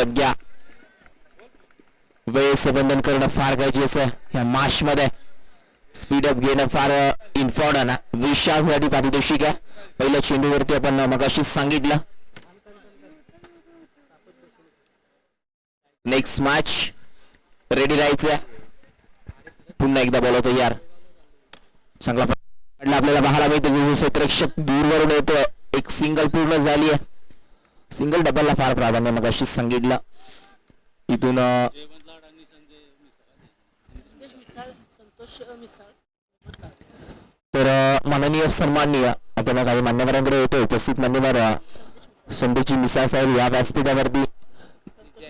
Up घ्या वेळेचं बंधन करणं फार गरजेचं या मार्च मध्ये स्पीड अप घेणं फार इम्पॉर्टंट आहे विशालसाठी पारितोषिक आहे पहिल्या चेंडूवरती आपण मगाशीच सांगितलं नेक्स्ट मॅच रेडी राहायचं पुन्हा एकदा बोलवतो यार चांगला आपल्याला पाहायला मिळतो जसं क्षेत्ररक्षक दूरवरून येतो एक सिंगल पूर्ण झाली आहे सिंगल डबलला फार प्राधान्य मग अशीच सांगितलं. इथून तर माननीय सन्माननीय आपण काही मान्यवरांकडे येतो उपस्थित मान्यवर संतोषी मिसाळ साहेब या व्यासपीठावरती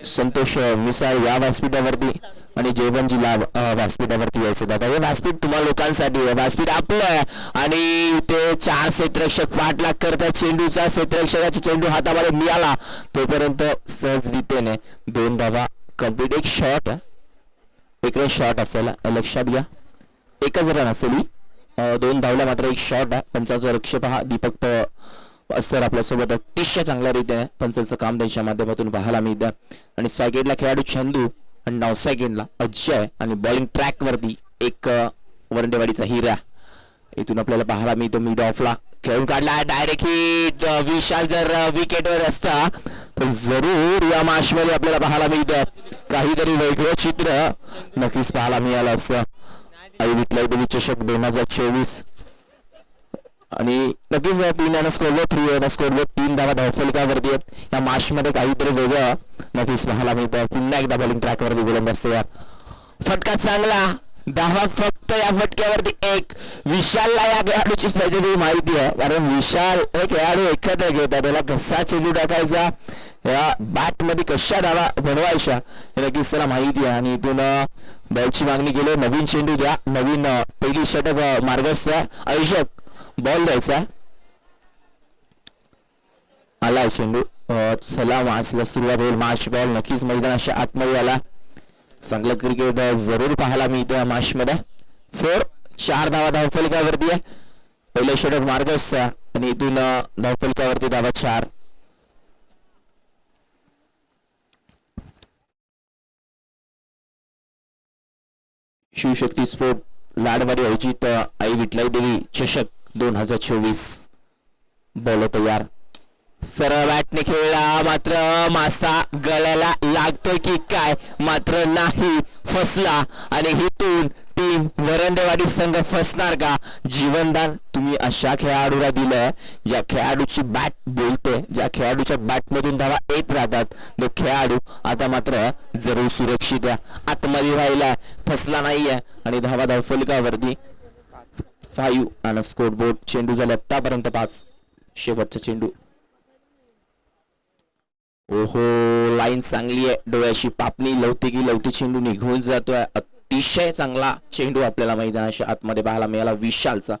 संतोष मिसाळ या व्यासपीठावरती आणि जेवण जिल्हा व्यासपीठावरती यायचं दादा. हे व्यासपीठ तुम्हाला लोकांसाठी आहे. व्यासपीठ आपलं आहे. आणि ते चार क्षेत्ररक्षक पाठलाग करतात. चेंडूचा क्षेत्ररक्षकाचा चेंडू हातामध्ये मिळाला. तोपर्यंत सहजरितेने दोन धावा कंप्लीट एक शॉट एक शॉट असेल हे लक्षात घ्या. एकच रन असेल ही. दोन धावल्या मात्र एक शॉट आहे. पंचाचा रक्ष पहा दीपक सर आपल्यासोबत अतिशय चांगल्या रीतीने पंचाचं काम त्यांच्या माध्यमातून पाहायला मिळतं. आणि सायकेडला खेळाडू चेंडू आणि नाव सेकंडला अजय आणि बॉलिंग ट्रॅक वरती एक वरंडेवाडीचा हिरा. इथून आपल्याला पाहायला मिळतो मिड ऑफला खेळून काढला डायरेक्ट हिट विशाल जर विकेटवर असता तर जरूर या माशमध्ये आपल्याला पाहायला मिळतं. काहीतरी वेगळं चित्र नक्कीच पाहायला मिळालं असतं. आई विठलाई देवी चषक दोन हजार चोवीस. आणि नक्कीच तीन यानं स्कोरवर थ्री यानं स्कोरवर तीन धावा धावफलकावरती आहेत. या मॅच मध्ये काहीतरी वेगळं नक्कीच पाहायला मिळतं. पुन्हा एकदा बॉलिंग ट्रॅकवरती गोलंदाज तयार. फटका चांगला. धावा फक्त या फटक्यावरती एक. विशालला या खेळाडूची स्ट्रॅटेजी माहिती आहे. कारण विशाल हे खेळाडू एकत्र घेतात त्याला कसा चेंडू टाकायचा? या बॅटमध्ये कशा धावा बनवायच्या? हे नक्कीच त्याला माहिती आहे. आणि इथून बॅटची मागणी केली. नवीन चेंडू द्या. नवीन पहिली षटक मार्गस्थ आयोजक बॉल द्यायचा. आला चेंडू सलाम चला माचला सुरुवात होईल. मॅच बॉल नक्कीच मैदानाच्या आतमध्ये आला. चांगलं क्रिकेट जरूर पाहायला मिळतं या मॅच मध्ये फोर चार धावा धावफलकावरती आहे. पहिल्या षटक मार्गसचा आणि इथून धावफलकावरती धावा चार. शिवशक्ती स्पोर्ट लाडवाडी आयोजित आई विठलाई देवी चषक. दोन हजार चोवीस. बोलो तयार. सरळ बॅटने खेळला मात्र मासा गळ्याला लागतोय की काय? मात्र नाही फसला. आणि हिथून टीम वरंडेवाडी संघ फसणार का? जीवनदान तुम्ही अशा खेळाडूला दिलंय ज्या खेळाडूची बॅट बोलते ज्या खेळाडूच्या बॅट मधून धावा येत राहतात. तो खेळाडू आता मात्र जरूर सुरक्षित आहे. आतमध्ये राहिलाय फसला नाहीये. आणि धावा धावफलकावरती फाईव्ह आणि स्कोर बोर्ड चेंडू झाले आतापर्यंत पाच. शेवटचा चेंडू. ओहो लाईन चांगली आहे. डोळ्याशी पापणी लवते की लवते चेंडू निघून जातोय. अतिशय चांगला चेंडू आपल्याला मैदानाच्या आतमध्ये पाहायला मिळाला विशालचा.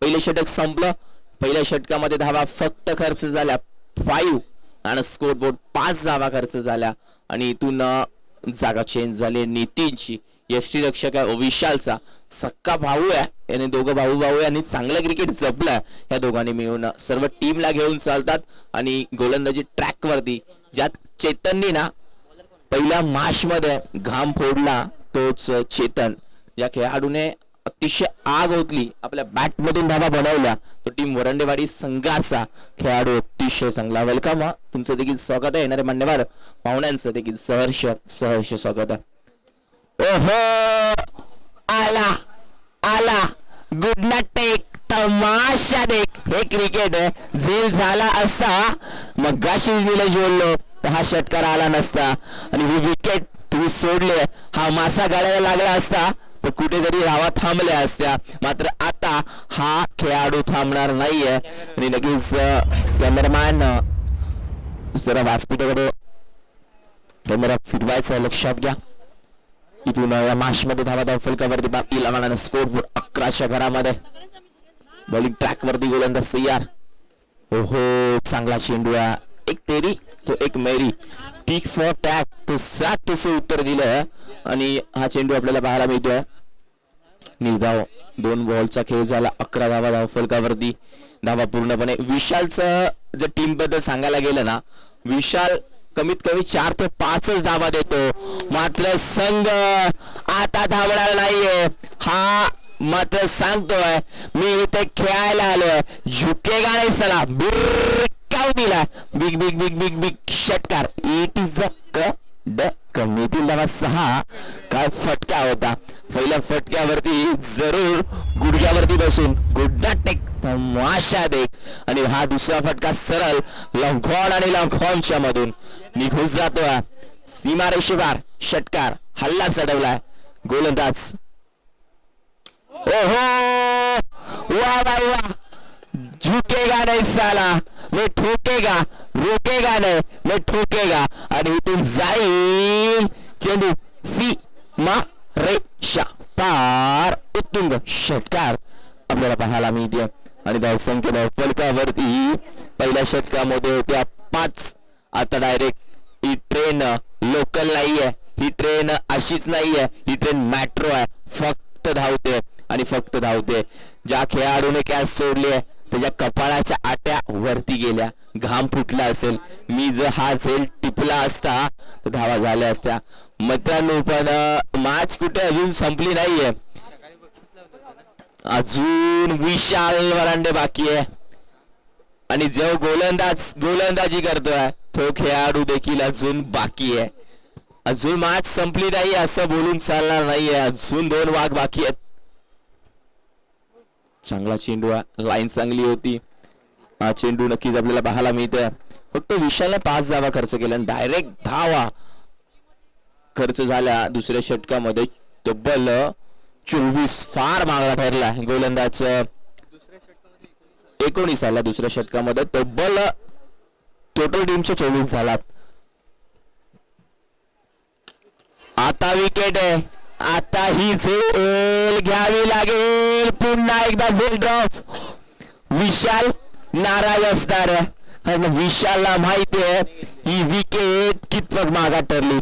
पहिले षटक संपलं. पहिल्या षटकामध्ये धावा फक्त खर्च झाल्या. फाईव्ह आणि स्कोर बोर्ड पाच धावा खर्च झाल्या. आणि इथून जागा चेंज झाली. नितीनची यष्टीरक्षक आहे विशालचा. सक्का भाऊ आहे. याने दोघं भाऊ भाऊ यांनी चांगला क्रिकेट जपला या दोघांनी मिळून सर्व टीमला घेऊन चालतात आणि गोलंदाजी ट्रॅक वरती. ज्यात चेतननी ना पहिल्या माशमध्ये घाम फोडला तोच चेतन. या खेळाडूने अतिशय आग ओतली. आपल्या बॅट मधून धाबा बनवला तो टीम वरंडेवाडी संघाचा खेळाडू अतिशय चांगला. वेलकम हा तुमचं देखील स्वागत आहे. येणारे मान्यवर पाहुण्यांचं देखील सहर्ष सहर्ष स्वागत आहे. ओहो! आला आला. गुड नाईट टेक तमाशा देख. हे क्रिकेट आहे. झेल झाला असता मग गाशी दिलं जोडलो. तर हा षटकार आला नसता. आणि ही विकेट तुम्ही सोडले. हा मासा गाळायला लागला असता. तर कुठेतरी रावा थांबल्या असत्या. मात्र आता हा खेळाडू थांबणार नाहीये. आणि लगेच कॅमेरामॅन जरा व्यासपीठाकडे कॅमेरा फिरवायचा लक्षात घ्या. इथून या माशमध्ये धावा धाव फलकावरती बाकी लावणार स्कोर बोर्ड अकराच्या घरामध्ये. बॉलिंग ट्रॅक वरती गोलंदाज हो ओहो चांगला चेंडू एक तेरी तो एक मेरी. पिक फॉर टॅक तो सात तसं उत्तर दिलं. आणि हा चेंडू आपल्याला पाहायला मिळतोय. निर्धाव दोन बॉलचा खेळ झाला. अकरा धावा धाव फलकावरती धावा पूर्णपणे. विशालचं जर टीमबद्दल सांगायला गेलं ना विशाल कमीत कमी चार ते पाचच धावा देतो. मात्र संघ आता धावणार नाहीये. हा मात्र सांगतोय मी इथे खेळायला आलोय. झुकेगा नाही सला बिरकाव दिला. Big big big big big. षटकार. इट इज क द कमीतील धावा सहा. काय फटका होता. पहिल्या फटक्यावरती जरूर गुडघ्यावरती बसून गुड्डा टेक तमाशा देख आणि हा दुसरा फटका सरळ लंघॉन आणि लंखॉनच्या मधून निघून जातोय सीमा षटकार हल्ला चढवलाय. गोलंदाज. ओहो! वा वा वा. झुकेगा नाही साला. मैं ठोकेगा रोकेगा नाही मैं ठोकेगा. आणि इथून जाईल चेंडू सी मा रेषा पार उत्तुंग षटकार. आपल्याला पाहायला मिळते. आणि धावसंख्या फलकावरती. पहिल्या षटकामध्ये होत्या पाच. आता डायरेक्ट ही ट्रेन लोकल नाहीये. ही ट्रेन अशीच नाहीये. ही ट्रेन मेट्रो आहे. फक्त धावते आणि फक्त धावते ज्या खेळाडूने कॅच सोडली आहे त्याच्या कपाळाच्या आट्या वरती गेल्या. घाम फुटला असेल. मी जर हा झेल टिपला असता तर धावा झाल्या असत्या. मित्रांनो पण मॅच कुठे अजून संपली नाहीये. अजून विशाल वरांडे बाकी आहे. आणि जो गोलंदाज गोलंदाजी करतोय तो खेळाडू देखील अजून बाकी आहे. अजून मॅच संपली नाही असं बोलून चालणार नाहीये. अजून दोन वाघ बाकी आहेत. चांगला चेंडू लाईन चांगली होती. हा चेंडू नक्कीच आपल्याला पाहायला मिळतोय. फक्त विशालने पाच धावा खर्च केला आणि डायरेक्ट धावा खर्च झाला दुसऱ्या षटकामध्ये तब्बल चोवीस फार मागला ठरला गोलंदाज एकोणीस आला दुसऱ्या षटकामध्ये. तब्बल टोटल टीमचे चोवीस झाला. आता विकेट आहे. आता ही झेल घ्यावी लागेल. पुन्हा एकदा झेल ड्रॉप विशाल नाराज असणार. आहे कारण विशालला माहिती आहे ही विकेट कितपत मागा ठरली?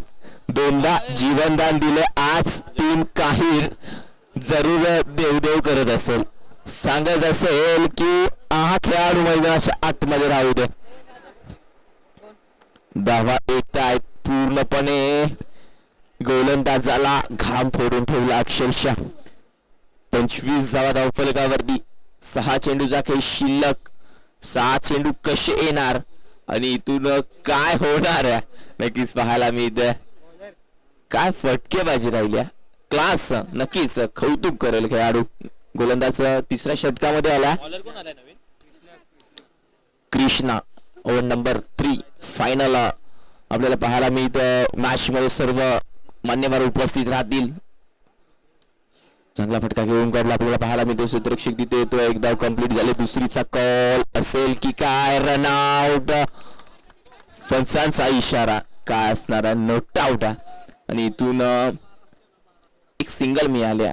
दोनदा जीवनदान दिले आज टीम काही जरूर देवदेव करत असेल. सांगत असेल की हा खेळाडू मैदानाच्या आतमध्ये राहू दे. धावा येत आहेत पूर्णपणे गोलंदाजाला घाम फोडून ठेवला अक्षरशः. पंचवीस धावा धावफलकावरती सहा चेंडूचा काही शिल्लक. सहा चेंडू कसे येणार? आणि इथून काय होणार नक्कीच पाहायला मिळतंय. काय फटकेबाजी राहिल्या. क्लास नक्कीच कौतुक करेल खेळाडू. गोलंदाज तिसऱ्या षटकामध्ये आला. Krishna. Over number three final आपल्याला पाहायला मिळतं मॅच मध्ये सर्व मान्यवर उपस्थित राहतील. चांगला फटका घेऊन काढला. आपल्याला पाहायला मिळतो सूत्रक्षक तिथे येतो एक धाव कंप्लीट झाले. दुसरीचा कॉल असेल की काय? रन आउट फणसांचा इशारा. काय असणारा नोट आउट आणि इथून एक सिंगल मिळाल्या.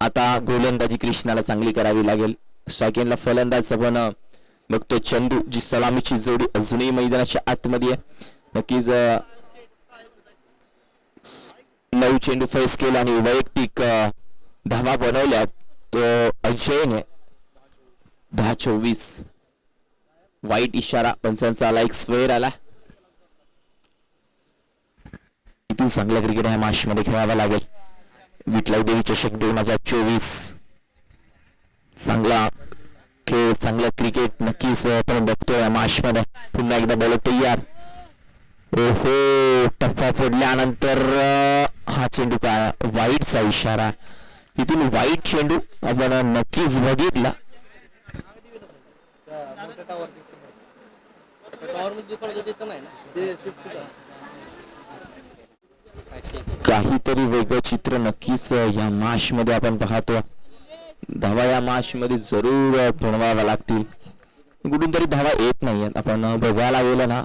आता गोलंदाजी कृष्णाला चांगली करावी लागेल. सेकंडला फलंदाज पण बघतो चंदू जी सलामीची जोडी अजूनही मैदानाच्या आतमध्ये आहे. नक्कीच नऊ चेंडू फेस केला आणि वैयक्तिक धावा बनवल्या. तो अजयने दहा चोवीस. वाईट इशारा पंचांचा आला एक स्वेअर आला. इथून चांगला क्रिकेट ह्या मॅच मध्ये खेळावा लागेल. विटलाई देवी चषक दोन हजार चोवीस. चांगला खेळ चांगला क्रिकेट नक्कीच आपण बघतोय या मॅच मध्ये पुन्हा एकदा बोलत तयार. ओहो टप्पा फोडल्यानंतर हा चेंडू काय वाईटचा इशारा. इथून वाईट चेंडू आपण नक्कीच बघितला. काहीतरी वेगळं चित्र नक्कीच या माशमध्ये आपण पाहतो. धावा या माशमध्ये जरूर अं, बनवाव्या लागतील. कुठून तरी धावा येत नाहीयेत. आपण बघायला गेलं ना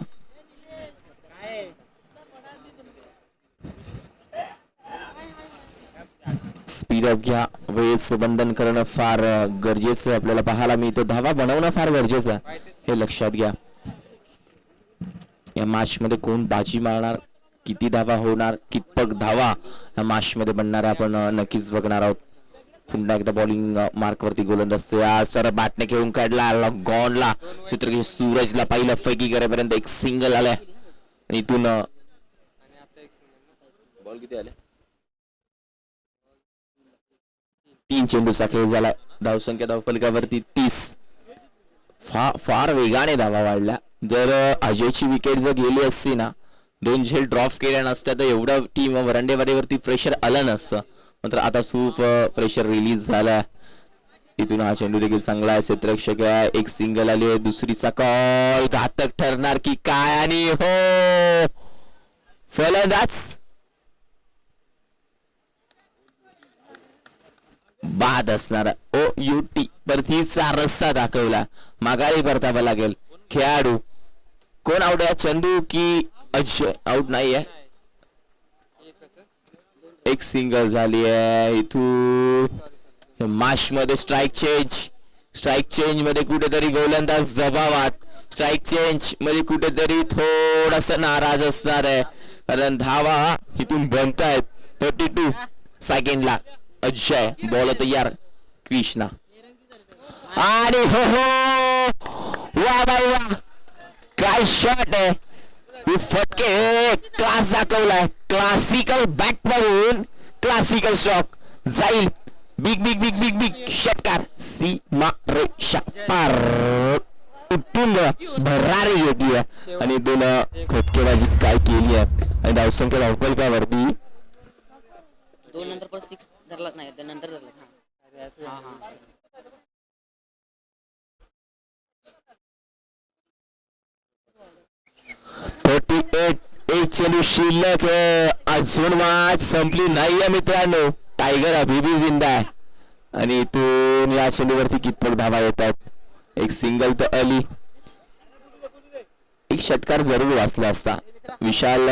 स्पीड अप घ्या. वेळेस बंधन करणं फार गरजेचं गरजेचं आपल्याला पाहायला मिळतं. धावा बनवणं फार गरजेचं आहे. हे लक्षात घ्या. या मॅच मध्ये कोण बाजी मारणार? किती धावा होणार? कितपक धावा? या मॅच मध्ये बनणार आपण नक्कीच बघणार आहोत. पुन्हा एकदा बॉलिंग मार्क वरती गोलंदाज सर बॅटने खेळून काढला. गॉनला. चित्र सूरजला पहिलं. फैकी करेपर्यंत एक सिंगल आलाय. आणि इथून बॉल किती आले? तीन चेंडूचा खेळ झाला. धावसंख्या धावफलकावरती तीस. फार फार वेगाने धावा वाढल्या. जर अजयची विकेट जर गेली असती ना दोन झेल ड्रॉप केल्या नसत्या तर एवढं टीम वरंडेवाडीवरती प्रेशर आलं नसतं. मात्र आता खूप प्रेशर रिलीज झालाय. इथून हा चेंडू देखील चांगला आहे. क्षेत्रक्षक आहे एक सिंगल आली आहे. दुसरीचा कॉल घातक ठरणार की काय आणि हो! फलंदाज! बाद असणार. ओ यू टी परतीचा रस्ता दाखवला. माघारी परतावा लागेल. खेळाडू. कोण आउट आहे? चंदू की अजय? आउट नाही आहे एक सिंगल झाली आहे इथून माशमध्ये स्ट्राईक चेंज स्ट्राईक चेंजमध्ये कुठेतरी गोलंदाज जबावात. स्ट्राईक चेंजमध्ये कुठेतरी थोडस नाराज असणार आहे. कारण धावा इथून बनतायत. थर्टी टू सेकंडला अजय बॉल तयार. कृष्णा. आणि हो हो. वा बाई वा. काय शॉट आहे. फटके क्लास दाखवलाय. क्लासिकल बॅट पाहून क्लासिकल शॉक जाईल. Big big big big big षटकार. सीमा रेषा. पार. उत्तुंग. भरारी घेतली आहे. आणि दोन खोटकेबाजी काय केली आहे. आणि धावसंख्या धावपलकावरती दोन नंतर सिक्स धरला नाही नंतर धरला हा. हा थर्टी एट एक चेंडू शिल्लक आहे. अजून मॅच संपली नाहीये मित्रांनो. टायगर अभी भी जिंदा आहे आणि इथून या चेंडूवरती कितपत धावा येतात. एक सिंगल तर अली एक षटकार जरूर वाचला असता. विशाल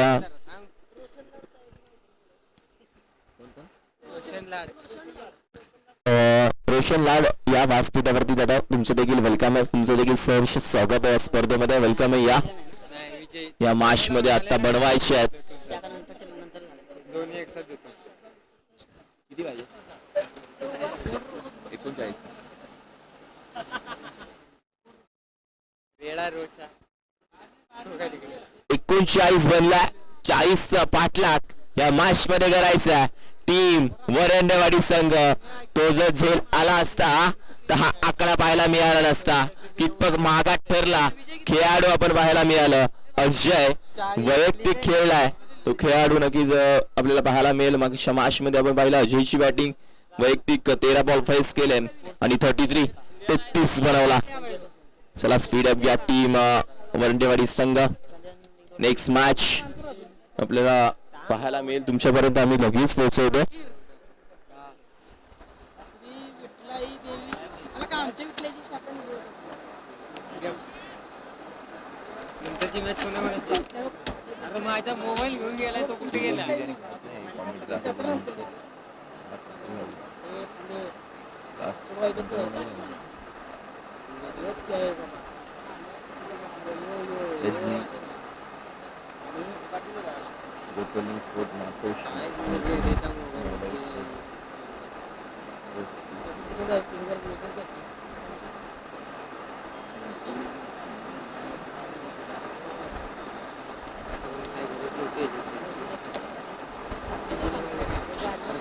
रोशन लाड. या व्यासपीठावरती दादा तुमचं देखील वेलकम आहे. तुमचं देखील सहर्ष स्वागत आहे. स्पर्धेमध्ये वेलकम आहे. या. या माशमध्ये आता बनवायचे आहेत. एकोणचाळीस बनला चाळीस पाठलाग या मॅच मध्ये करायचा टीम वरंडेवाडी संघ. तो जर झेल आला असता तर हा आकडा पाहायला मिळाला नसता. कितपत महागात ठरला खेळाडू आपण पाहायला मिळालं. अजय वैयक्तिक खेळलाय. तो खेळाडू नक्कीच आपल्याला पाहायला मिळेल. मग शमाशमध्ये आपण पाहिलं अजयची बॅटिंग वैयक्तिक तेरा बॉल फेस केले. आणि थर्टी थ्री तेहतीस बनवला. चला स्पीड अप घ्या टीम वरंडेवाडी संघ. नेक्स्ट मॅच आपल्याला पाहायला मिळेल तुमच्यापर्यंत आम्ही लगेच पोहोचवतो. कोणामध्ये माझा मोबाईल घेऊन गेलाय तो कुठे गेला काय बोलतोय त्याचा मोबाईल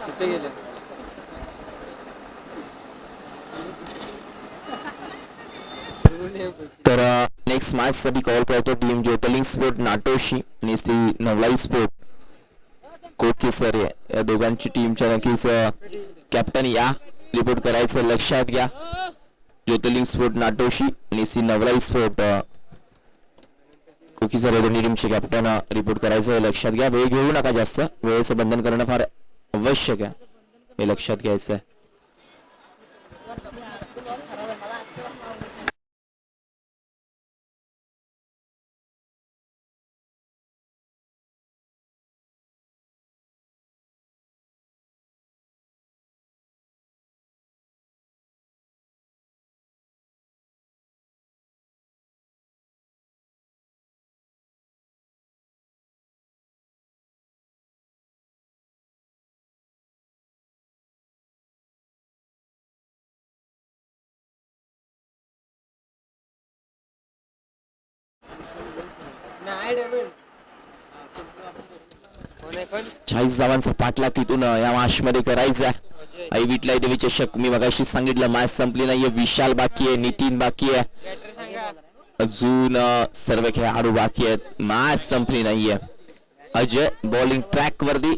कुठे गेले तर नेक्स्ट मॅचसाठी कॉल करतो टीम ज्योतलिंग स्पोर्ट नाटोशी आणि श्री नवलाई स्पोर्ट नक्की सर या दोघांची टीमच्या नक्कीच कॅप्टन या. रिपोर्ट करायचं लक्षात घ्या. ज्योतिर्लिंग स्फोट नाटोशी आणि सी नवलाई स्फोट कोकी सर या दोन्ही टीमचे कॅप्टन रिपोर्ट करायचं लक्षात घ्या. वेळ घेऊ नका जास्त. वेळेचं बंधन करणं फार आवश्यक आहे. हे लक्षात घ्यायचं आहे चाळीस धावांचा पाठला तिथून या मॅच मध्ये करायचा आई विटला देवी चषक मी मगाशी सांगितलं मॅच संपली नाहीये विशाल बाकी आहे नितीन बाकी आहे. अजून सर्व खेळाडू बाकी आहेत मॅच संपली नाहीये. अजय बॉलिंग ट्रॅक वरती.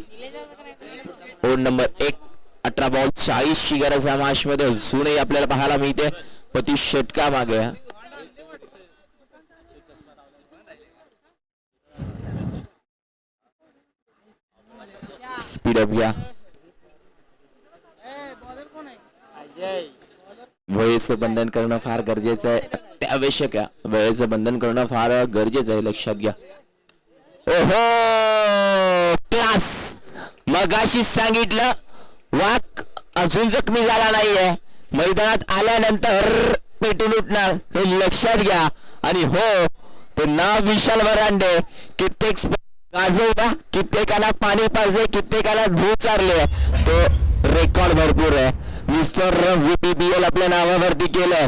ओन नंबर एक अठरा बॉल चाळीस ची गरज या मॅच मध्ये अजूनही आपल्याला पाहायला मिळते. पती षटका मागे स्पीड अप घ्या वेळेचं बंधन करणं फार गरजेचं आहे अत्यावश्यक आहे वेळेचं बंधन करणं फार गरजेचं आहे लक्षात घ्या। ओहो! क्लास मगाशी सांगितलं वाक अजून जखमी झाला नाहीये। मैदानात आल्यानंतर पेटून उठणार हे लक्षात घ्या। आणि हो ते नाव विशाल वरांडे कित्येक गाजवला. कित्येकाला पाणी पाजले कित्येकाला धू चारले. तो रेकॉर्ड भरपूर आहे. मिस्टर व्हीपीबीएल आपल्या नावावरती केलंय.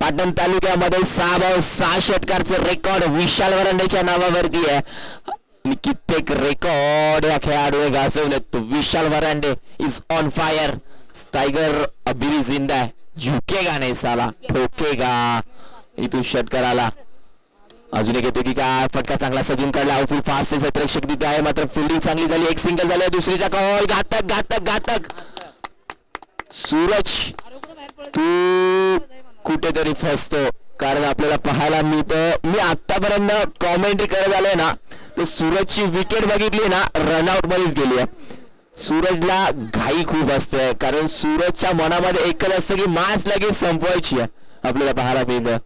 पाटण तालुक्यामध्ये सहा भाऊ सहा षटकारचं रेकॉर्ड विशाल वरांडेच्या नावावरती आहे. कित्येक रेकॉर्ड या खेळाडूने गाजवले तो. Vishal Varande is on fire tiger अभी जिंदा है झुकेगा नाही साला. ठोकेगा. इथून षटकार आला अजून एक येतो की काय फटका चांगला सजून काढला फुल फास्ट क्षेत्ररक्षक तिथे आहे मात्र फिल्डिंग चांगली झाली. एक सिंगल झालं दुसरीचा कॉल घातक घातक घातक. सूरज तू कुठेतरी फसतो. कारण आपल्याला पाहायला मिळतं. मी आतापर्यंत कॉमेंट्री करत आलोय ना तर सूरजची विकेट बघितली ना रनआउट मध्येच गेली आहे. सूरजला घाई खूप असते. कारण सूरजच्या मनामध्ये एकच असतं की मॅच लगेच संपवायची आहे. आपल्याला पाहायला मिळतं.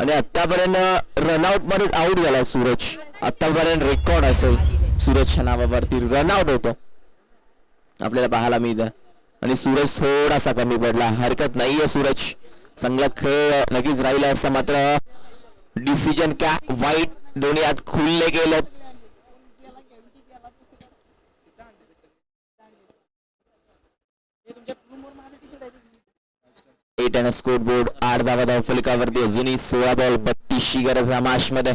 आणि आतापर्यंत रनआउट मध्येच आउट झालाय सूरज. आतापर्यंत रेकॉर्ड असेल. सूरजच्या नावावरती रनआउट होतो. आपल्याला पाहायला मिळतं. आणि सूरज थोडासा कमी पडला. हरकत नाहीये सूरज. चांगला खेळ नक्कीच राहिला असता मात्र डिसिजन क्या वाईट दोन्ही आत खुलले गेलेत एट अँड स्कोर बोर्ड आठ धावा धाव फलकावरती अजूनही सोळा बॉल बत्तीसची गरज आहे मॅच मध्ये.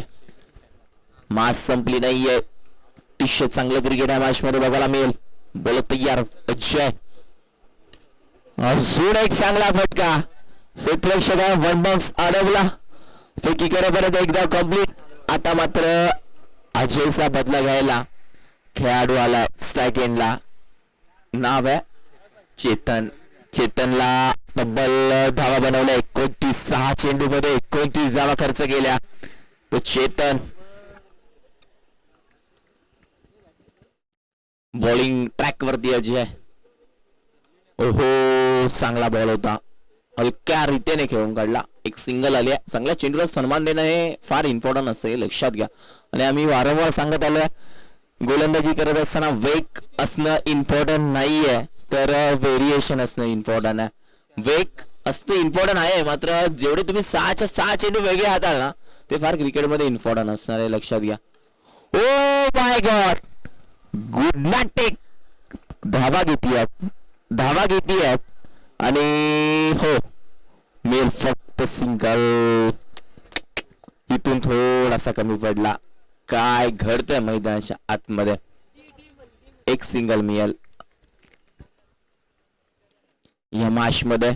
मास संपली नाहीये. अतिशय चांगलं क्रिकेट या मॅच मध्ये बघायला मिळेल. बोलत तयार अजय. अजून एक चांगला फटका. क्षेत्ररक्षक वन बॉक्स अडवला. फेकी करेपर्यंत एकदा कंप्लीट आता मात्र अजयचा बदला घ्यायला खेळाडू आला सेकंडला नाव आहे चेतन चेतनला तब्बल धावा बनवल्या. एकोणतीस सहा चेंडू मध्ये एकोणतीस धावा खर्च केल्या. तो चेतन. बॉलिंग ट्रॅक वरती अजय. ओहो चांगला बॉल होता. हलक्या रीतीने खेळून काढला. एक सिंगल आली आहे. चांगल्या चेंडूला सन्मान देणं हे फार इम्पॉर्टंट असतं हे लक्षात घ्या. आणि आम्ही वारंवार सांगत आलोय. गोलंदाजी करत असताना वेग असणं इम्पॉर्टंट नाहीये. तर व्हेरिएशन असणं इम्पॉर्टंट आहे. वेग असतं इम्पॉर्टंट आहे मात्र जेवढे तुम्ही सहाच्या सहा चेंडू वेगळे हाताल ना ते फार क्रिकेटमध्ये इम्पॉर्टंट असणार आहे लक्षात घ्या. ओ my god good not take धावा घेतली धावा घेतली आणि हो मेल फक्त सिंगल इथून थोडासा कमी पडला. काय घडतंय मैदानाच्या आतमध्ये? एक सिंगल मिळेल. या मध्ये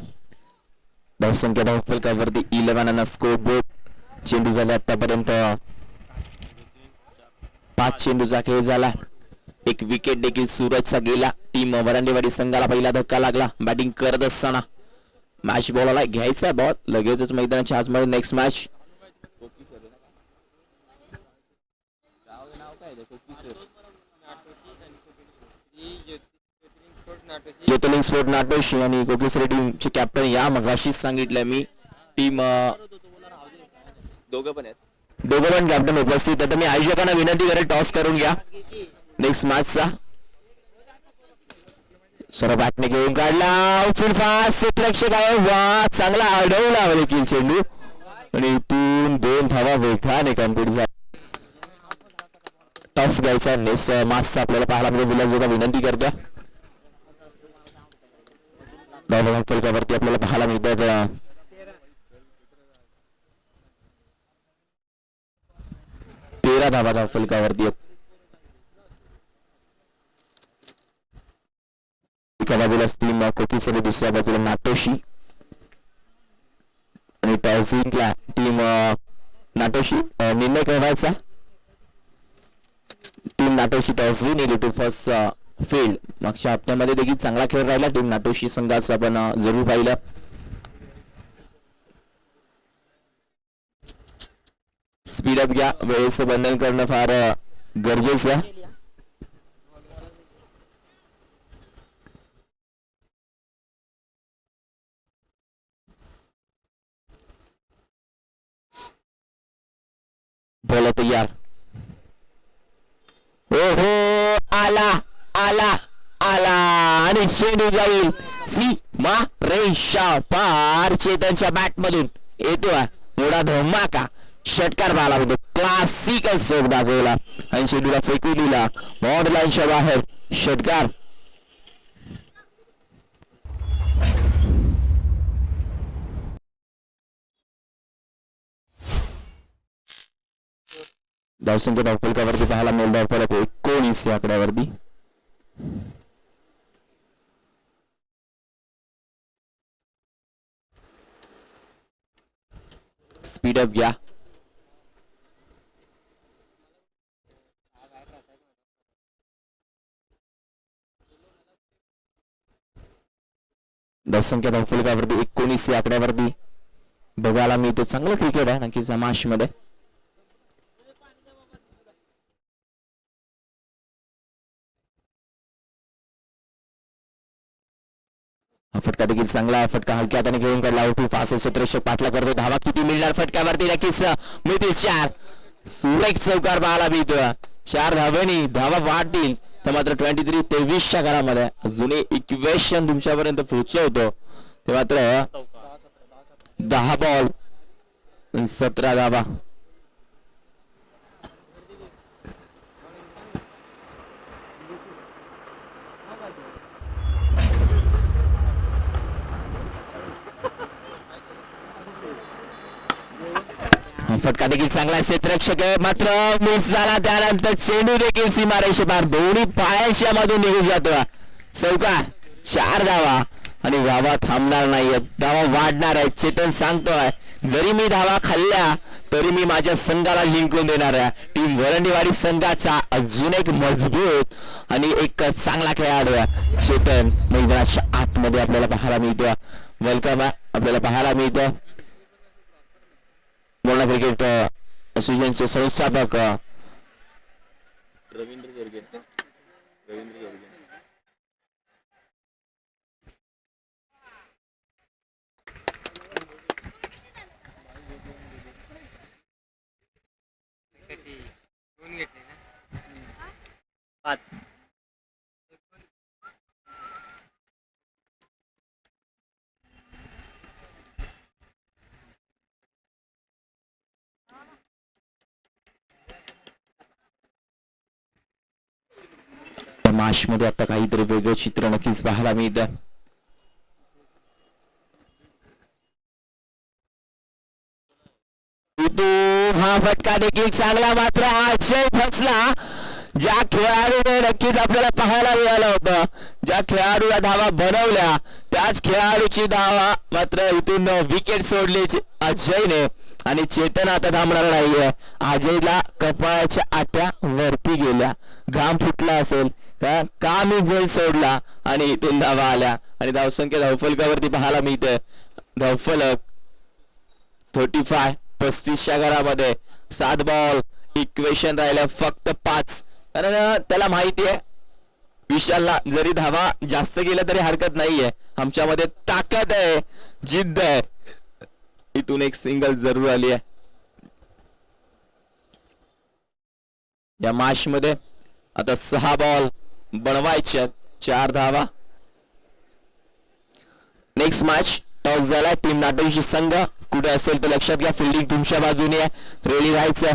धावसंख्या धाव फलकावरती इलेव्हन स्कोर बोर्ड चेंडू झाले आतापर्यंत. पाच चेंडूचा खेळ झाला. एक विकेट देखील सूरजचा गेला. टीम वरांडेवाडी संघाला पहिला धक्का लागला. बॅटिंग करत असताना मॅच बॉलला घ्यायचा बॉल लगेचच मैदानाच्या आतमध्ये next match Jyotirling sport Natoshi आणि कोकेसरी टीमचे कॅप्टन या मगाशीच सांगितलंय मी. टीम दोघं पण आहेत. दोघं पण कॅप्टन उपस्थित आता तर मी आयोजकांना विनंती करेल टॉस करून घ्या. नेक्स्ट मॅचचा सर्व बॅटने घेऊन काढला. फुल फास्ट लक्ष आहे वा चांगला अडवला देखील चेंडू. आणि इथून दोन धावा वेगाने कंप्लीट झाला टॉस घ्यायचा. नेक्स्ट मॅचचा आपल्याला पाहायला मिळेल. विनंती करतोय. धावा फलकावरती आपल्याला पाहायला मिळतात तेरा धावा धाव फलकावरती एका बाजूला टीम सगळे दुसऱ्या बाजूला नाटोशी आणि टॉस टीम नाटोशी निर्णय करायचा टीम नाटोशी टॉस विन इली टू फर्स्ट फील्ड मागच्या हप्त्यामध्ये देखील चांगला खेळ राहिला. टीम नाटोशी संघाचा आपण जरूर पाहिलं. स्पीडअप घ्या. वेळेचं बंधन करणं फार गरजेचं आहे. बोला तयार हो हो आला. आला आला. आणि चेंडू जाईल सी मा रेषा पार चेतनच्या बॅट मधून येतोय मोठा धमाका. षटकार बाला मिळतो क्लासिकल सोप दाखवला. आणि चेंडूला फेकून दिला. बॉर्ड लाईनच्या बाहेर षटकार. धावसंख्या धावफलकावरती पाहायला मिळेल धावफलक एकोणीस या आकड्यावरती. स्पीडअप घ्या धावसंख्या धावफलकावरती एकोणीस या आकड्यावरती. बघायला मिळतो. चांगलं क्रिकेट आहे नक्कीच माशमध्ये फटका देखील चांगला आहे. फटका हलक्या हाताने घेऊन काढला. उठू फास क्षेत्ररक्षक पाठला करतो धावा किती मिळणार फटक्यावरती नक्कीच मिळतील चार. सुरेख चौकार पाहायला मिळतो. चार धाव्यांनी धावा वाढतील. तर मात्र ट्वेंटी थ्री तेवीसच्या घरामध्ये जुने इक्वेशन तुमच्यापर्यंत पोहोचवतो. ते मात्र दहा बॉल सतरा धावा. फटका देखील चांगला आहे. आहे. मात्र मिस झाला. त्यानंतर चेंडू देखील सीमारेषे पार. दोन्ही पायाच्या मधून निघून जातो चौकार चार धावा. आणि धावा थांबणार नाहीये. धावा वाढणार आहे. चेतन सांगतोय जरी मी धावा खाल्ल्या तरी मी माझ्या संघाला जिंकून देणार आहे. टीम वरंडीवाडी संघाचा अजून एक मजबूत आणि एक चांगला खेळाडू आहे. चेतन मैदानाच्या आतमध्ये आपल्याला पाहायला मिळतो वेलकम आहे. आपल्याला पाहायला मिळतं मोना क्रिकेट असोसिएशनचे संस्थापक अ, दोन घेतले ना? पाच माश मध्ये आता काहीतरी वेगळं चित्र नक्कीच पाहायला मिळतं. हा फटका देखील चांगला मात्र अजय फसला. ज्या खेळाडूने नक्कीच आपल्याला पाहायला मिळालं होतं ज्या खेळाडूला धावा बनवल्या त्याच खेळाडूची धावा मात्र इथून विकेट सोडली अजयने. आणि चेतन आता थांबणार नाहीये. अजयला कपाळाच्या आट्या वरती गेल्या. घाम फुटला असेल का? का मी झेल सोडला? आणि इथून धावा आल्या. आणि धावसंख्या धावफलकावरती पाहायला मिळते. धावफलक थर्टी फाय पस्तीसच्या घरामध्ये. सात बॉल इक्वेशन राहिलं फक्त पाच. कारण त्याला माहिती आहे विशालला जरी धावा जास्त गेला तरी हरकत नाहीये. आमच्यामध्ये ताकद आहे जिद्द आहे. इथून एक सिंगल जरूर आली आहे. या मॅच मध्ये आता सहा बॉल बनवायचे चार धावा. नेक्स्ट मॅच टॉस झाला टीम नाटोशी संघ. कुठे असेल तर लक्षात घ्या. फिल्डिंग तुमच्या बाजूने आहे. रेडी राहायचंय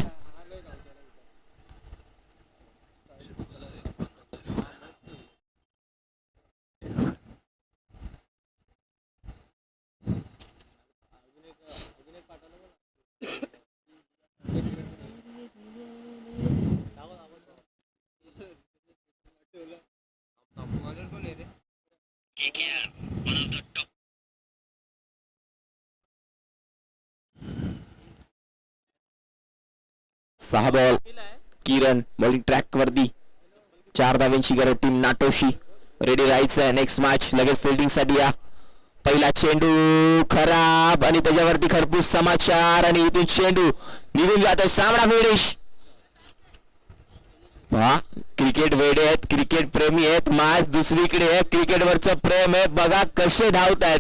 बॉलर कोण आहे रे सहा बॉल किरण बॉलिंग ट्रॅक वरती. चार धाव्यांची गरज टीम नाटोशी. रेडी राहायचं आहे नेक्स्ट मॅच लगेच फिल्डिंगसाठी या. पहिला चेंडू खराब आणि त्याच्यावरती खरपूस समाचार आणि इथून चेंडू निघून जातो सामना फिनिश पहा क्रिकेट वेडे आहेत क्रिकेट प्रेमी आहेत माझ दुसरीकडे आहे क्रिकेटवरचं प्रेम आहे. बघा कसे धावत आहेत